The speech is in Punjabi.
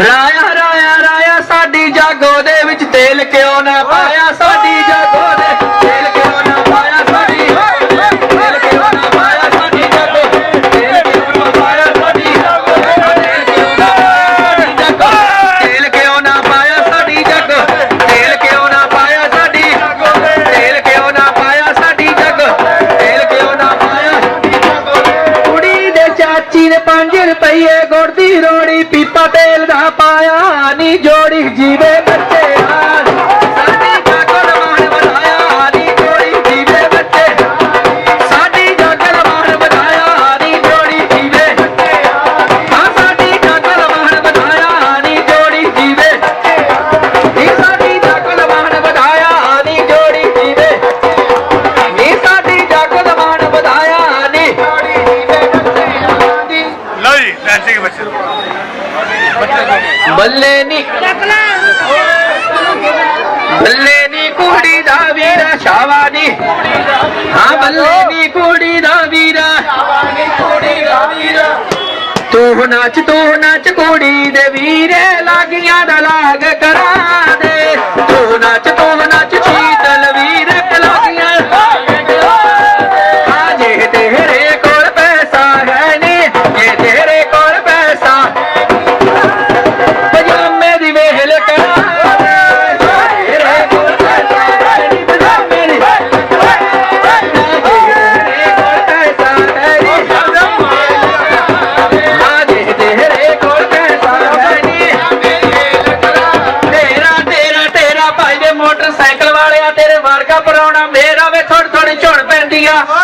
ਰਾਇਆ ਰਾਇਆ ਰਾਇਆ ਸਾਡੀ ਜਾਗੋ ਦੇ ਵਿੱਚ ਤੇਲ ਕਿਉਂ ਨਾ ਪਾਇਆ? ਮਾਸੀ ਨੇ 5 ਰੁਪਏ ਗੁੜ ਰੋੜੀ ਪੀਪਾ ਤੇਲ ਦਾ ਪਾਇਆ, ਨੀ ਜੋੜੀ ਜੀਵੇ ਬੱਚੇ ਆ ਬੱਚੇ ਕੇ ਬੱਚੇ? ਬੱਲੇ ਨੀ। ਬੱਲੇ ਨੀ ਕੁੜੀ ਦਾ ਵੀਰਾ ਸ਼ਾਵਾਨੀ ਹਾਂ, ਬੱਲੇ ਨੀ ਕੁੜੀ ਦਾ ਵੀਰਾ ਸ਼ਾਵਾਨੀ ਕੁੜੀ ਦਾ ਵੀਰਾ। ਤੂੰ ਨਾਚ ਤੂੰ ਨਾਚ ਕੁੜੀ ਦੇ ਵੀਰੇ, ਲਾਗੀਆਂ ਦਾ ਲਾਗ ਕਰਾ ਦੇ। ਤੂੰ ਨਾਚ Bahia.